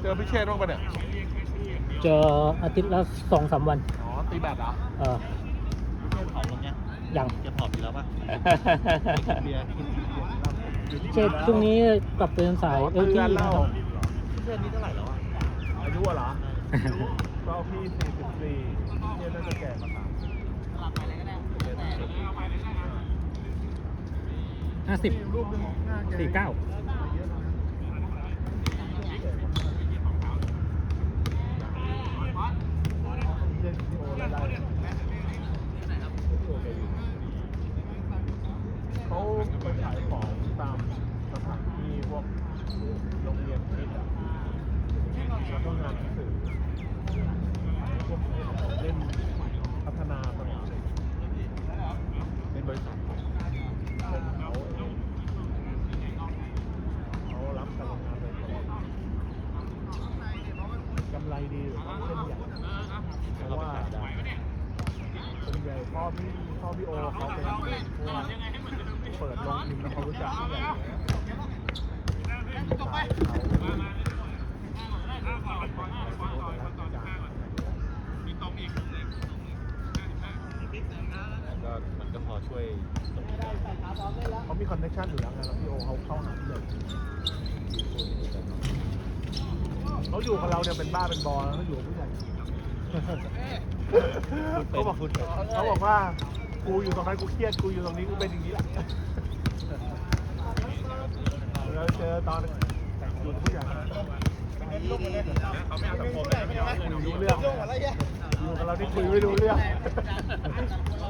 เจอพิเชษบ้างปะเนี่ย เจออาทิตย์ละสองสามวัน อ๋อ ตีแบดเหรอเออพิเชษผอมลงยังยังแกผอมอยู่แล้วป่ะกินเบียร์กินเบียร์เหล้าเชษช่วงนี้กลับเป็นสายเอลที่เล่านะครับพิเชษนี่เท่าไหร่แล้วอะ อายุอะเหรอก็พี่สี่สิบสี่เนี่ยน่าจะแก่มาสามห้าสิบรูปหนึงหน้าแสี่เก้าเขาไปขายของตามสถานที่พวกโรงเรียนคริสต์อะแล้วก็งานหนังสือพวกเล่นพัฒนาสมองเป็นบริษัทของเขาเขารับการงานโดยตรงกำไรดีหรือว่าเส้นใหญ่เพราะว่าส่วนใหญ่พ่อพี่พ่ อพี่โอเขาเป็นพวกเปิดโรงพิมพ์แล้วเขารู้จักผู้ใหญ่อยู่แล้วพี่ชายเขาก็มันก็พอช่วยตรงนี้ได้เขามีคอนเนคชั่นอยู่แล้วไงแล้วพี่โอเขาเข้าหาผู้ใหญ่เขาอยู่กับเราเนี่ยเป็นบ้าเป็นบอแล้วเขาอยู่กับผู้ใหญ่เขาบอกเขาบอกว่า กูอยู่ตรงนั้นกูเครียดกูอยู่ตรงนี้กูเป็นอย่างนี้แหละแล้วเจอตอนอยู่กับผู้ใหญ่เขาไม่เอาสังคมเลยไม่เอาคุยรู้เรื่องอยู่กับเราที่คุยไม่รู้เรื่อง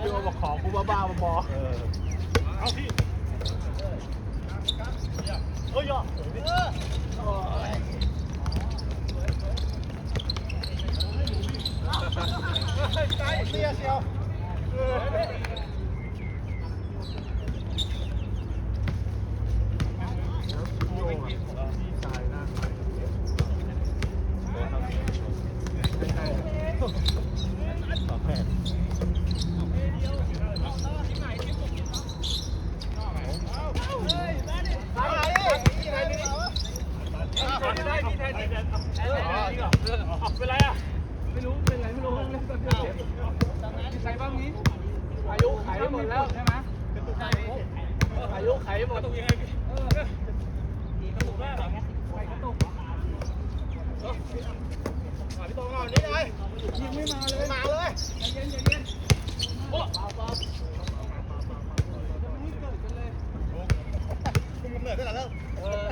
พี่โอบอกของกูบ้าๆบอๆเออต่ อแพทย์ อายุไขหมดแล้วใช่ไหมอายุไขหมดต้องยังไงพี่เออมีกระตุกแม่เหรอไฟกระตุกเออ พี่ตรงก่อนนี่ไงยังไม่มาเลยมาเลยใจเย็นเย็นโอ้เบาเบาไม่เกิดกันเลยกำเนิดได้แล้วเออ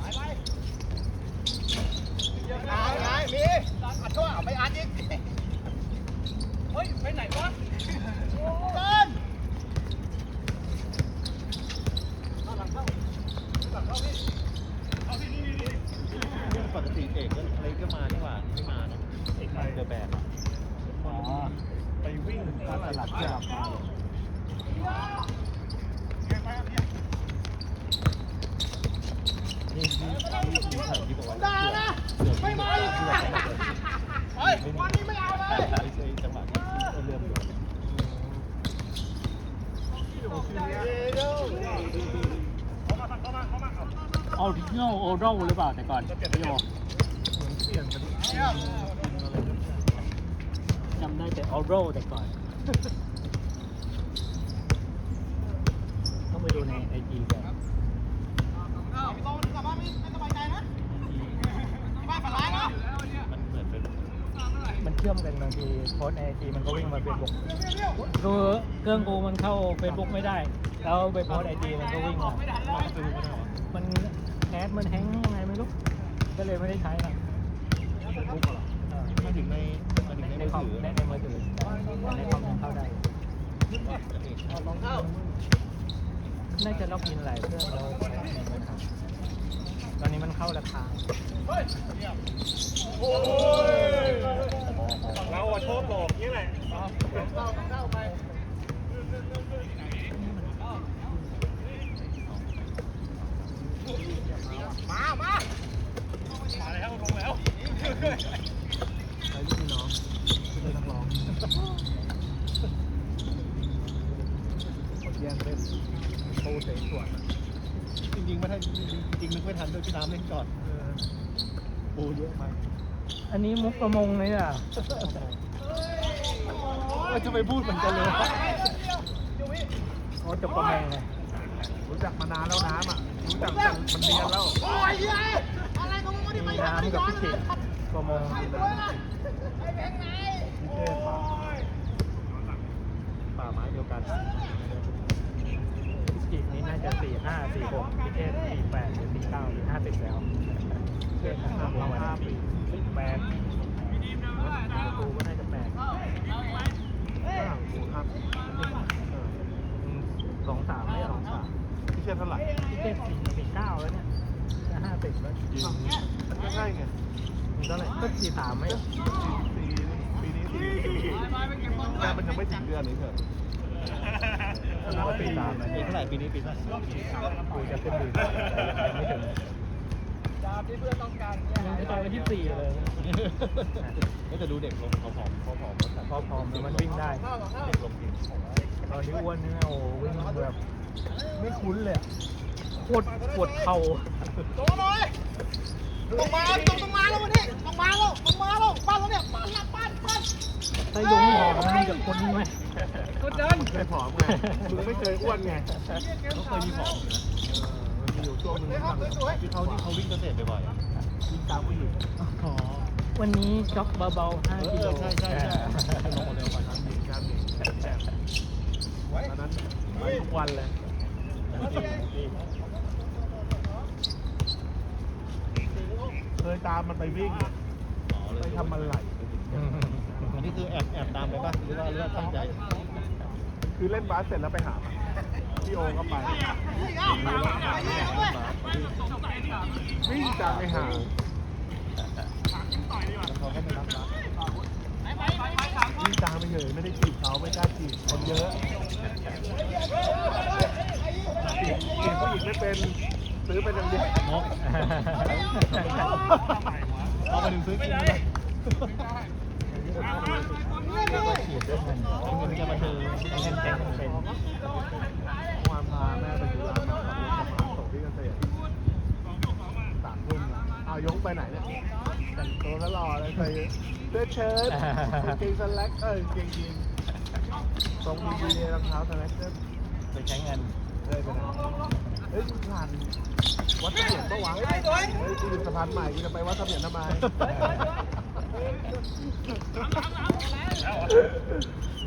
ไปไป ไงมีอัดทั่วไปอัดอีก เฮ้ยไปไหนวะ เดินปกติเอกก็เลยก็มานี่หว่าไม่มานะเอกเดอะแบก อ๋อไปวิ่งตลาดกลับมานี่นี่นี่ที่ถ่ายที่บอกว่าด่านะไม่มาอีกเฮ้ยวันนี้ไม่เอาเลย ไอ้จังหวะที่ที่เริ่มอยู่ ออริจินอลโอโรหรือเปล่าแต่ก่อนพี่โอเหมือเปลี่ยนกันทุกทีกินอะไรก็จำได้แต่ออโรแต่ก่อน ต้องไปดูในไอจีกันไอจีบ้านผันร้ายเนเป็นมันเชื่อมกันบางทีโพสในไอจีมันก็วิ่งมาเฟซบุ๊กคือเครื่องกูมันเข้าเฟซบุ๊กไม่ได้ แล้วไปโพสไอจีมันก็วิ่งมามันแอดมันแฮงยังไงไม่รู้ ก็เลยไม่ได้ใช้นะบุ๊กเหรอเออมาถึงในมาถึงในในมือคอมถือในในมือถือในคอมยังเข้าได้ลองเข้าน่าจะล็อกอินหลายเครื่องแล้วตอนนี้มันเข้าราคาเราอะชอบหลอกนี่แหละ เข้าเข้าไป มามา มาแล้วลงแล้วใครที่น้องที่เป็นนักร้องกดแย่งเล่นโตเตะสวน งไม่ทันจริงๆนึกไม่ทันด้วยพี่น้ำเล่นก่อน เออ ปูเยอะมาก อันนี้มุก ประมงเลยอะเอ้ยทำไมพูดเหมือนกันเลยวะเขาจบประมงเลยรู้จักมานานแล้วน้ำอะ รู้จักกันมันเรียนแล้วมีน้ำกับพิจิตรประมงพี่เทพป่าป่าไม้เดียวกันพิจิตรนี่น่าจะสี่ห้าสี่หกพิเทศสี่แปดหรือสี่เก้าหรือห้าสิบแล้วเทพห้าเราห้าปี แปดประตูก็น่าจะแปด ฝรั่งกูห้าปีเออ อืมสองสามไม่สองสาม พี่เทพเท่าไหร่ พิเทศสี่สี่เก้าแล้วเนี่ยจะห้าสิบแล้ว อ้าวมันก็ใช่ไง มีเท่าไหร่ก็สี่สามไหม ปีปีนี้ปีแต่ มันยังไม่ถึงเดือนเลยเถอะปีสามปีเนี่ยเท่าไหร่ปีนี้ปีเท่าไหร่กูจะขึ้นดีไม่ถึงตามที่เพื่อนต้องการเนี่ยยังจะไปวันที่สี่เลยก็จะดูเด็กลงเขาผอมเขาผอมเขาแต่พอมแล้วมันวิ่งได้เด็กลงจริงตอนนี้อ้วนเนี่ยโอ้วิ่งแบบไม่คุ้นเลยอะโคตรปวดเข่าตรงหน่อยต้องมาต้องมาแล้ววันนี้ต้องมาแล้วต้องมาแล้วปั้นแล้วเนี่ยปั้นละปั้นปั้น ไส้ยงหอมมันมีกับคนนี้ไหมกดดันเคยผอมไงมึงไม่เคยอ้วนไงเขาเคยมีผอมอยู่นะเออมันมีอยู่ช่วงหนึงที่ทำที่เขาที่เขาวิ่งเกษตรบ่อยๆอะกินตามผู้หญิงอ๋อวันนี้จ็อกเบาๆ5กิโลเออใช่ใช่ใช่ลงมาเร็วกว่านั้นมีการหนีตอนนั้นทุกวันเลยเคยตามมันไปวิ่งอ๋อเลไปยทำอะไรอืมอั นนี้คือแอบแอบตามไปป่ะหรือว่าหรือว่าตั้งใจคือเล่นบาสเสร็จแล้วไปหามันพี่โอก็ไปวิ่งตามไปหาแล้วเขาก็ไม่รับรักวิ่งตามไปเฉยไม่ได้จีบเขาไม่กล้าจีบคนเยอะจีบจีบผู้หญิงไม่เป็นซื้อไปอย่างเดียวนกเอาไปถึงซื้อกินเลยฉีดด้วยเงินเอาเงินแกมาเจอเงินแจกเป็นเมื่อวานพาแม่ไปดู ร้านมาขับรถกลับมาส่งที่เกษตรสามทุ่มแล้วเอาวยงไปไหนเนี่ยแต่งตัวแล้วหล่อเลยใส่เสื้อเชิ้ตกางเกงสแล็กเออกางเกงยีนทรงดีๆรองเท้าสแล็กเกอร์ไปใช้เงินเลยไปไหนเฮ้ยผ่านวัดเสมียนปะวะเฮ้ยกูอยู่สะพานใหม่กูจะไปวัดเสมียนทำไม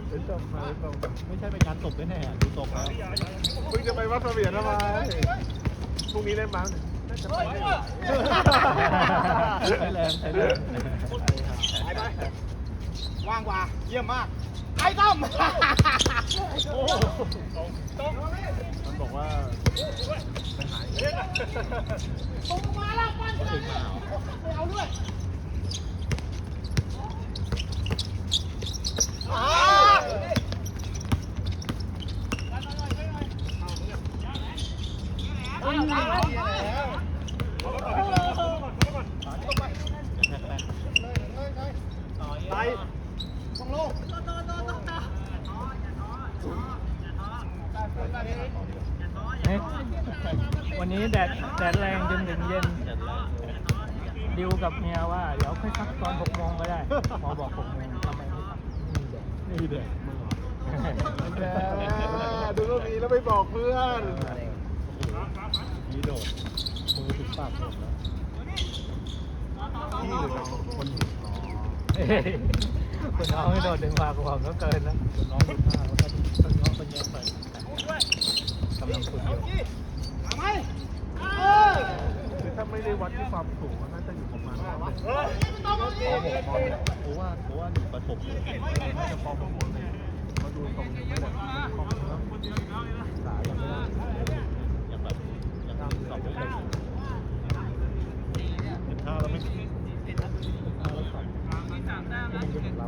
เฮ้ยจบมาจบมาไม่ใช่เป็นการตบแน่ๆดูตกแล้วมึงจะไปวัดเสมียนทำไมพรุ่งนี้เล่นบ้างน่าจะไปได้หรอใช้แรงใช้แรงไปไปว่างกว่าเยี่ยมมากไอ้ต้อมมันบอกว่าไปหายตรงมาแล้วปั้นไปเอาด้วยอ่า ไป เฮ้ยวันนี้แดดแดดแรงจนถึงเย็น ดิวกับเมียว่า เดี๋ยวค่อยพักตอนห กโมงก็ได้หมอบอกหกโมทำไมไม่พักนี่แดดแกดูรูปนี้แล้วไปบอกเพื่อนยีโดดมือถึงปากหมแล้วพี่หรือน้องคนหญิงเฮ้ยคุณน้องไม่โดนดึงปากความก็เกินนะน้องดูท่าว่าถ้าถ้าน้องเป็นแย่ไปกำลังฝึกอยู่ทำไมคือถ้าไม่ได้วัดที่ความสูงมันน่าจะอยู่ประมาณ เฮ้ยไม่ต้องมาเองเพราะว่าเพราะว่าหนูประถมอยู่น่าจะพอประมวลเลยมาดูตรงนี้ไม่ได้ของแล้วสายยังไม่ได้อย่างแบบอย่างทำสอบไม่ได้เห็นท่าแล้วไม่เห็นท่าแล้วสอบไม่ได้ถึงเรา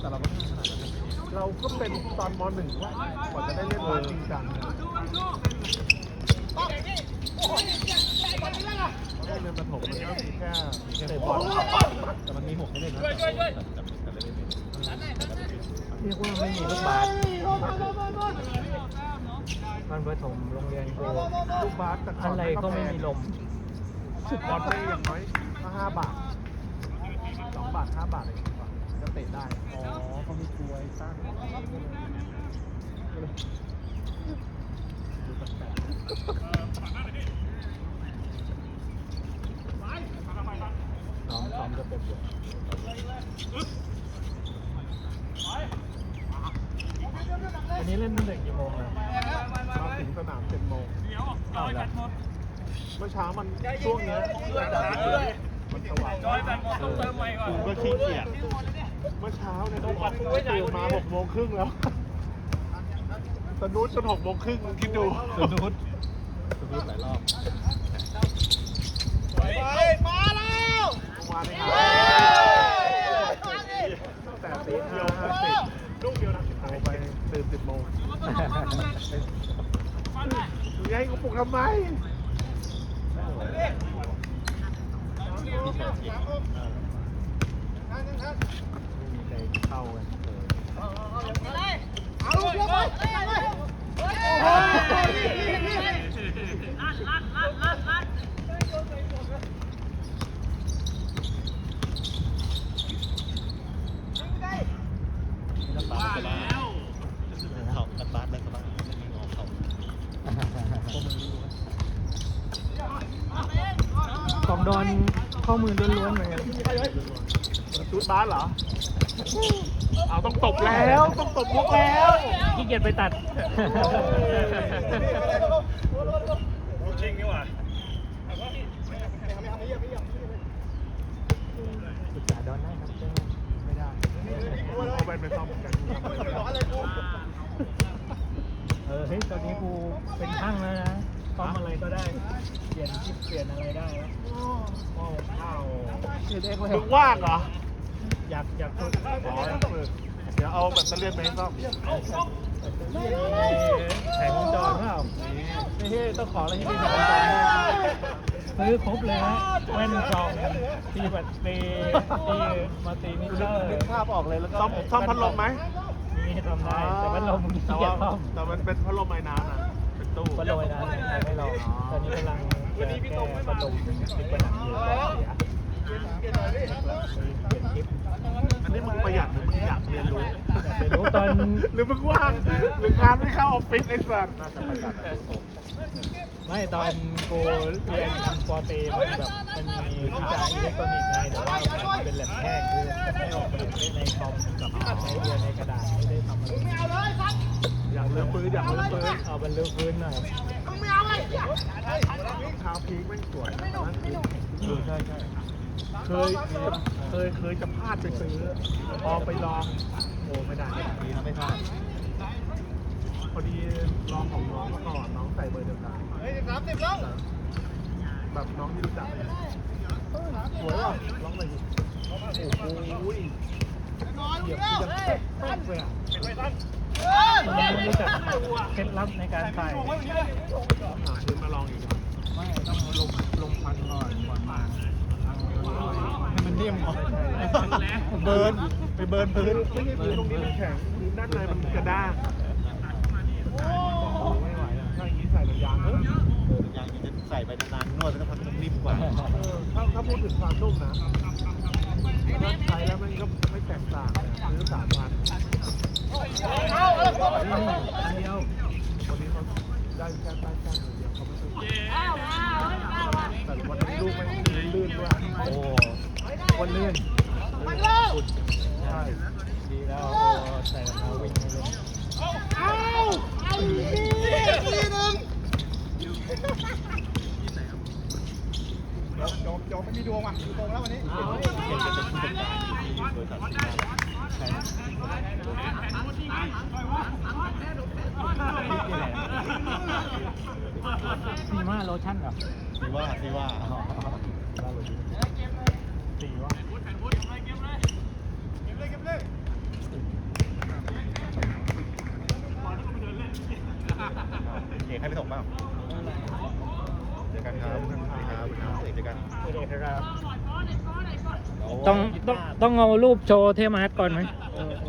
แต่เราก็ไม่ขนาดนั้นเราก็เป็นตอนมหนึ่งว่ากว่าจะได้เล่นบาสจริงจัง เราได้เรียนประถมมันก็มีแค่มีแค่เตะบอลแต่มันมีหกให้เล่นนะแต่แต่เล่นไม่เป็นเรียกว่าไม่มีลูกบาสตอนประถมโรงเรียนโกลูกบาสแต่ก่อนอะไรก็ไม่มีลมบอลได้อย่างน้อยก็ห้าบาทสองบาทห้าบาทเองว่ะก็เตะได้ อ๋อเขามีกลวยตั้างดูแปลก น้องซ้ อมจะเป็นอยู่วันนี้เล่นตั้งแต่กี่โมงอะๆมาถึงสนามเจ็ดโมงเอาละเมื่อเช้ามันช่วงเนี้ยมันสว่างจอยแบตหมดต้องเติมใหม่ก่อนกูก็ขี้เกียจเมื่อเช้าเนี่ยต้องวัดตื่นมาหกโมงครึ่งแล้วสนุดจนหกโมงครึ่งคิดดูสนุดสนุดหลายรอบมาแล้ วเมื่อวานนี้ตั้งแต่ตีห้าห้าสิบลูกเดียวนะโทรไปตื่นสิบโมงมึงให้กูปลุกทำไมมีใครเข้ากันเลูกเดียวไปโอ้ย นักบาสก็บ้าเขานักบาสแล้วก็บ้าไม่มีงอเขา กองดอนข้อมือล้วนๆเหมือนกัน ชุดบ้านเหรอ เอาต้องตบแล้วต้องตบมุกแล้วขี้เกียจไปตัดจริงนี่หว่าศึกษาดอนได้ครับเจ้าไม่ได้เอาไปไปซ่อมกันอะไรกูเออเฮ้ยตอนนี้กูเป็นช่างแล้วนะซ่อมอะไรก็ได้ เปลี่ยนชิปเปลี่ยนอะไรได้แล้วโอ้ข้าวเด็กเลยมึงว่างเหรอ อยากอยากฝึกอ๋อฝึกเดี๋ยวเอาแบตเตอรี่ไปให้ซ่อมแข่งวงจรเปล่าไม่ใช่ต้องขออะไรที่เป็นแข่งวงจรซื้อครบเลยนะแว่นซองตีบัตรตีตีมาตีมิเตอร์นึกภาพออกเลยแล้วก็ซ่อมซ่อมพัดลมไหมมีทำได้แต่พัดลมมึงขี้แต่เกียว่าจซ่อมแต่มันเป็นพัดลมไอ้น้ำนะเป็นตู้พัดลมไอ้นั้นไม่ลองตอนนี้กำลังจะแก้พัดลมติดผนังอยู่เสียเปลี่ยนคลิป อันนี้มึงประหยัดหรือมึงอยากเรียนรู้ เรียนรู้ตอน หรือมึงว่างหรืองานไม่เข้าออฟฟิศไอ้สัตว์ไม่ตอนกูเรียนทำปอตรีมันแบบมันมีวิชาอิเล็กทรอนิกส์ไงแต่ว่ามันเป็นแลบแพทย์คือไม่ออกมาในคอมกับในเรียนในกระดาษไม่ได้ทำอะไรอยากเลือกปืนอยากเลือกปืนเอาบรรลุพื้นหน่อยไม่เท้าวพีคแม่สวยนั่นคือเออใช่ใช่เคยเคยเคยจะพลาดไปซื้อพอไปลอง โอ้ไม่ได้ดีนะไม่พลาดพอดีลองของน้องมาก่อนน้องใส่เบอร์เดียวกันเฮ้ยสามสิบแล้วแบบน้องที่รู้จักเลยสวยว่ะลองเลยดิโอ้โหเหยียบที่จะแป๊กแป๊กเลยอะไม่รู้จักเคล็ดลับในการใส่หาซื้อมาลองอีกไม่ต้องลงลงควันก่อนก่อนมาให้มั นนิ่มเหรอเบิร์นไปเบิร์นพื้นไม่ใช่พื้นตรงนี้มันแข็งพื้นด้านในมันกระด้างโอ้ไม่ไหวอะถ้าอย่างนี้ใส่ระยางเออเอออย่างนี้จะใส่ไปนานๆนวดแล้วพักมันนิ่มกว่าถ้าถ้าพูดถึงความนุ่มนะถ้าใช้แล้วมันก็ไม่แตกต่างซื้อสามพันเอาเอาเอาอันเดียววันนี้เขาได้แค่ คนลื่นมันเลิกใช่ดีแล้วใส่รองเท้าวิ่งไม่ลงเอาเอาอีกทีนึงจบจบไม่มีดวงว่ะดูตรงแล้ววันนี้เก่งจะเป็นผู้จัดการที่บริษัทซีมาใช่ซีมาโลชั่นเหรอซีว่าซีว่าอ๋อว่าโลชั่น สีว่าเอกให้ไปส่งเปล่าเจอกันครับสวัสดีครับเอกเจอกันเด็กครับต้องต้องต้องเอารูปโชว์เทมาร์ทก่อนไหม เออโอ